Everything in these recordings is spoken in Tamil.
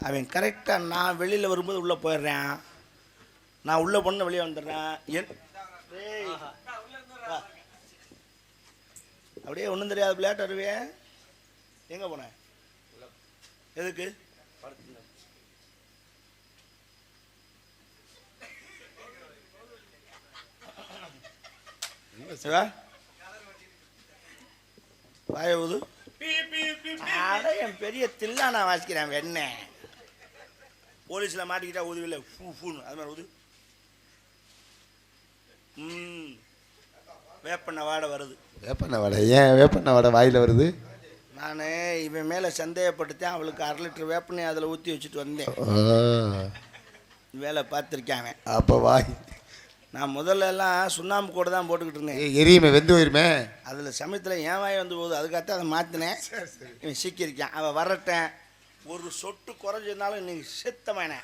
அவன் கரெக்டாக நான் வெளியில் வரும்போது உள்ளே போயிடுறேன். நான் உள்ளே பொண்ணு வெளியே வந்துடுறேன். என். அப்படியே ஒன்றும் தெரியாத பிள்ளையாட்ட வருவேன் எங்கே போனேன் எதுக்கு? சிவா? வாய ஊது. அட, என் பெரிய தில்லா நான் வாசிக்கிறேன் வெண்ண போலீஸில் மாட்டிக்கிட்டா உதவியில் ஃபூ ஃபூன்னு அது மாதிரி உது. ம். வேப்பண்ண வாடை வருது. வேப்பண்ண வடை. ஏன் வேப்பண்ண வடை வாயில் வருது? நான் இவன் மேலே சந்தேகப்பட்டுத்தான் அவளுக்கு அரை லிட்டர் வேப்பண்ணை அதில் ஊற்றி வச்சுட்டு வந்தேன். வேலை பார்த்துருக்கேன் அவன். அப்போ வாய். நான் முதல்ல எல்லாம் சுண்ணாம்பு கூட தான் போட்டுக்கிட்டு இருந்தேன். எரியுமே வெந்து போயிருமே. அதில் சமயத்தில் ஏன் வாய் வந்து போகுது. அதுக்காகத்தான் அதை மாற்றினேன் இவன் சீக்கிரிக்கான் அவன் வரட்டேன். ஒரு சொட்டு குறைஞ்சதுனாலும் நீ செத்தமேனே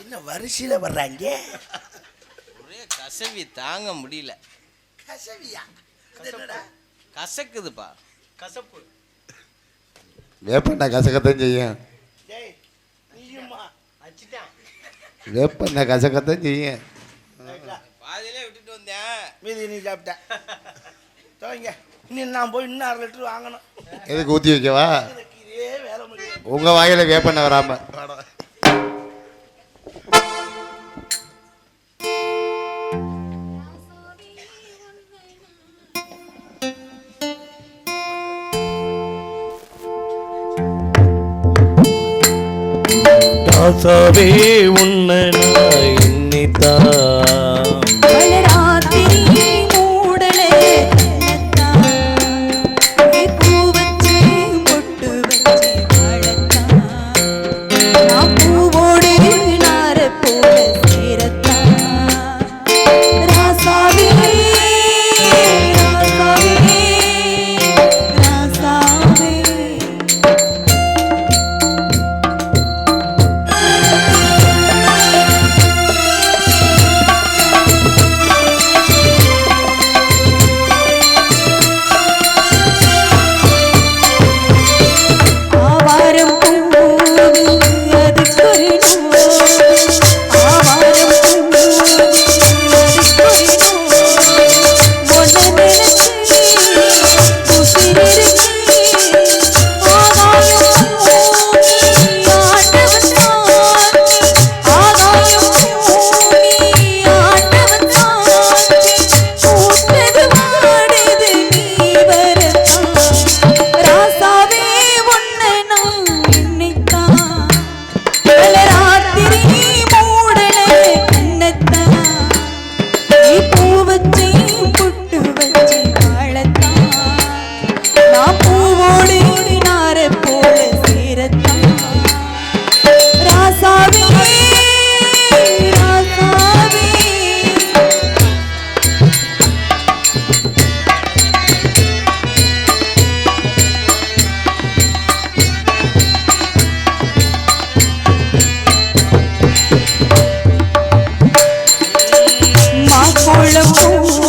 இன்னும் வரிசையில் வர்றாங்க? ஒரே கசவி தாங்க முடியல. கசவியா? கசக்குதுப்பா. கசப்பு. வேப்பண்ண கசக்கத்தான் செய்யும். வேப்பண்ண கசக்கத்தான் செய்யும். பாதியிலே விட்டுட்டு வந்தேன். மீதி நீ சாப்பிட்ட. துவங்க இன்னும் நான் போய் இன்னும் அரை லிட்டர் வாங்கணும். எதுக்கு ஊற்றி வைக்கவா? இதே வேலை முடியும் உங்கள் வாயில் வேப்பண்ண வராம. ராசாவே உன்னை நான் எண்ணித்தான். மாக்கோளம்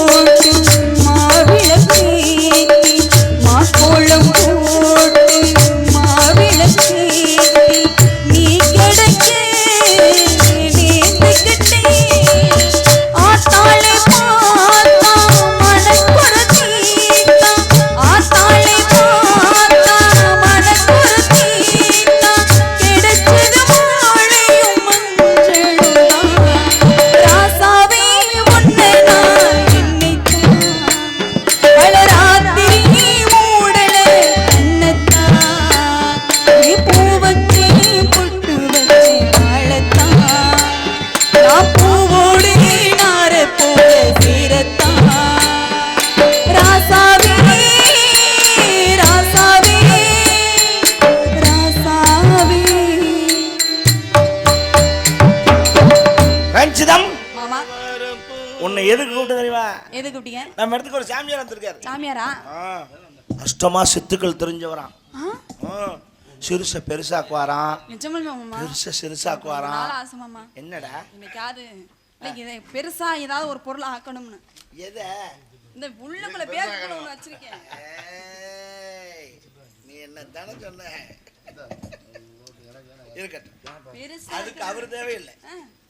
நம்ம இடத்துக்கு ஒரு சாமியார் வந்திருக்காரு. சாமியாரா? கஷ்டமா சித்துக்கள் தெரிஞ்சவரான் சிறுச பெருசாக்குவாராம். பெருச சிறுசாக்குவாராம். என்னடா? இன்னைக்காவது பெருசா ஏதாவது ஒரு பொருளை ஆக்கணும்னு. எதை? இந்த உள்ளக்குள்ள பேர் ஒன்று வச்சிருக்கேன். நீ என்ன தானே சொன்ன? இருக்கட்டும். அதுக்கு அவர் தேவையில்லை.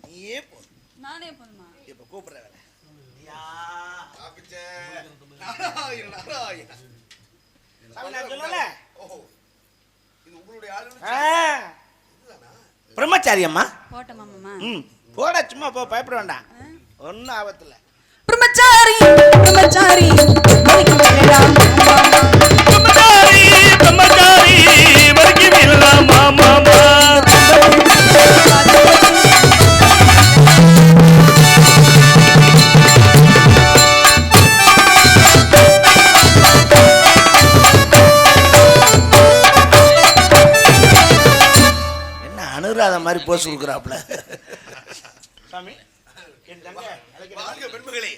நீயே போ. நானே போதுமா இப்ப கூப்பிடுற வேலை. பிரம்மச்சாரி அம்மா போட சும்மா போ பயப்பட வேண்டாம். ஒன்னும் ஆபத்துல பிரம்மச்சாரி பிரம்மச்சாரி அனுராத மாதிரி போஸ் கொடுக்குறாப்புல. சாமி பெண்மகளே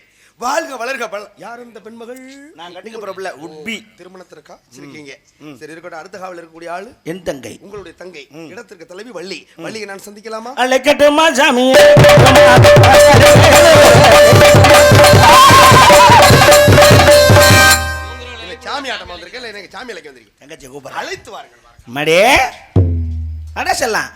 வாழ்க வளர்க பல யார் இந்த பெண்மகள்? நான் கட்டிக்க போறப்பல உட்பி. திருமணத்திற்கா? இருக்கீங்க சரி இருக்கட்டும். அடுத்த காவல் இருக்கக்கூடிய ஆளு? என் தங்கை. உங்களுடைய தங்கை. இடத்திற்கு தலைவி வள்ளி. வள்ளியை நான் சந்திக்கலாமா? அழைக்கட்டுமா சாமி? சாமி ஆட்டமா வந்திருக்கேன் இல்லை எனக்கு சாமி அழைக்க வந்திருக்கேன் தங்கச்சி கூப்பிட அழைத்து வாருங்கள். மடே. அட செல்லாம்.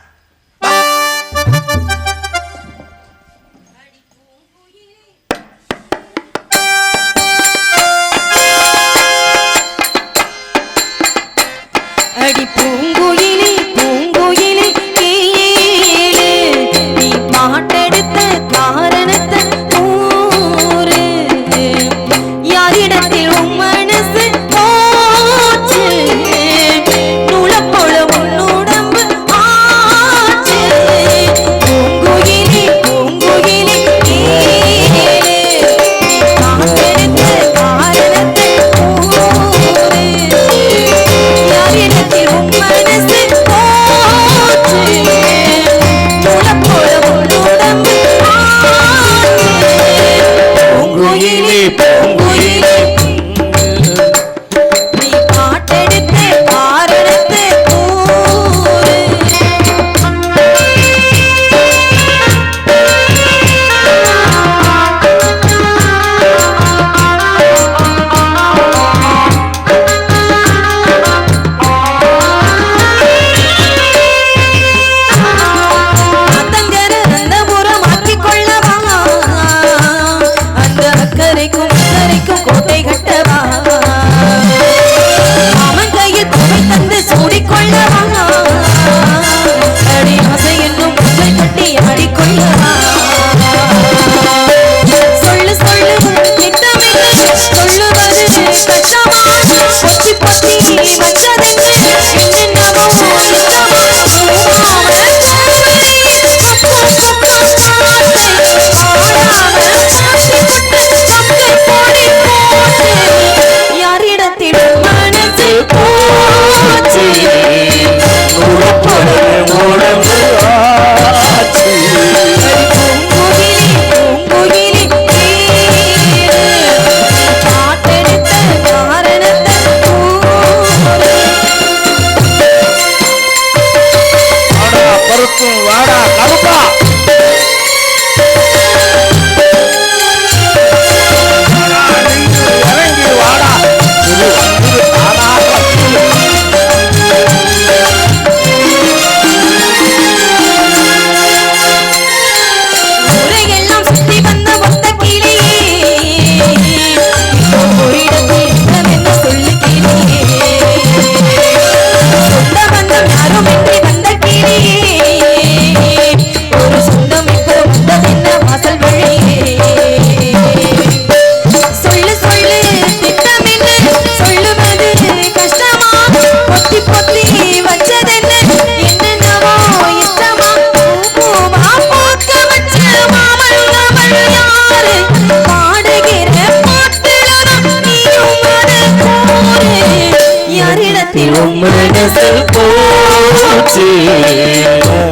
யாரிடத்தில் உம்மட சொல் போச்சு?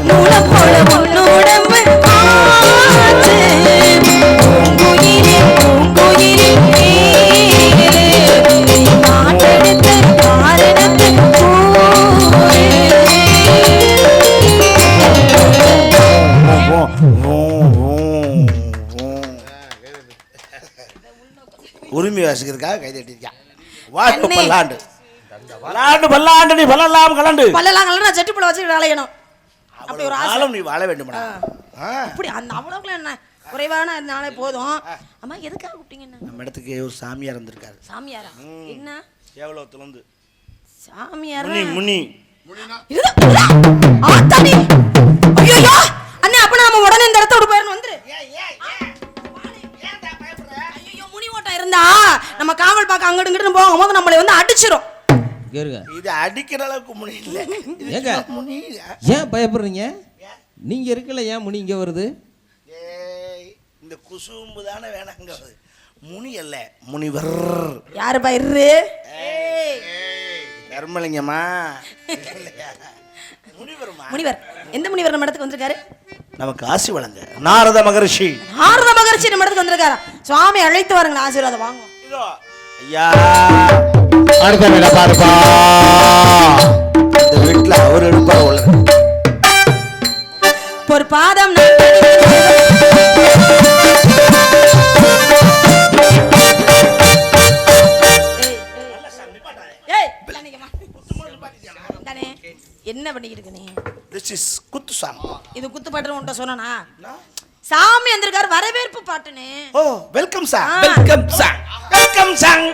மூலப்போல உன்னோடம்பு ஆச்சு. பூங்குயிலே பூங்குயிலே காட்டெடுத்த உரிமை வாசிக்கிறதுக்காக கைதட்டிருக்கான் வாழ்க்கை பல்லாண்டு. பல்லாண்டு பல்லாண்டு நீ பல்லலாம் கலண்டு. பல்லெல்லாம் கலந்து செட்டு புள்ள வச்சு விளையணும் அப்படி ஒரு ஆசை. நீ வாழ வேண்டுமடா. அப்படி அந்த அவ்வளவுக்குள்ள என்ன? குறைவான நாளே போதும். அம்மா எதுக்காக கூப்பிட்டீங்க என்ன? நம்ம இடத்துக்கு ஒரு சாமியார் இருந்திருக்காரு சாமியாரா? என்ன? கேவலத்துலேருந்து சாமியாரா? முனி முனி. ஆத்தாடி ஐயோ அண்ணே அப்ப நாம உடனே இந்த இடத்த விட்டு போயிடணும் வந்துரு. ஐயோ முனி ஓட்டம் இருந்தா? நம்ம காவல் பார்க்க அங்கிட்டு இங்கிட்டு போகும்போது நம்மளை வந்து அடிச்சிரும். கேருங்க இது அடிக்கிற அளவுக்கு முனி இல்லை. இது ஏங்க? முனி ஏன் பயப்படுறீங்க? நீங்க இருக்கல ஏன் முனி இங்க வருது? ஏய் இந்த குசும்பு தானே வேணாங்க முனி அல்ல முனிவர் யாரு பயிரு தர்மலிங்கம்மா. முனிவருமா முனிவர் எந்த முனிவர் நம்ம இடத்துக்கு வந்திருக்காரு? நமக்கு ஆசி வழங்க. நாரத மகரிஷி. ஆறுத மகர்ஷி நம்ம இடத்துக்கு வந்திருக்காரா? சுவாமி அழைத்து வாருங்க ஆசீர்வாதம் வாங்குவோம் இதோ ஐயா. அடுத்த வேலை பாருப்பா. இந்த வீட்டுல அவர் எடுப்பார் உள்ள ஒரு பாதம் என்ன பண்ணிக்கிட்டு இருக்க நீ திஸ் இஸ் குத்து சாங் இது குத்து பாட்டு உன்ட்ட சொன்னா சாமி வந்திருக்காரு வரவேற்பு பாட்டுனே ஓ வெல்கம் சாங் சாங் சாங்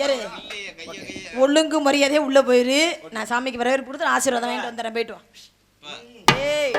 யாரு ஒழுங்கு மரியாதையே உள்ள போயிரு. நான் சாமிக்கு வரவேற்பு கொடுத்து ஆசீர்வாதம் வாங்கிட்டு வந்துடுறேன். போயிட்டு வா. ஏய்.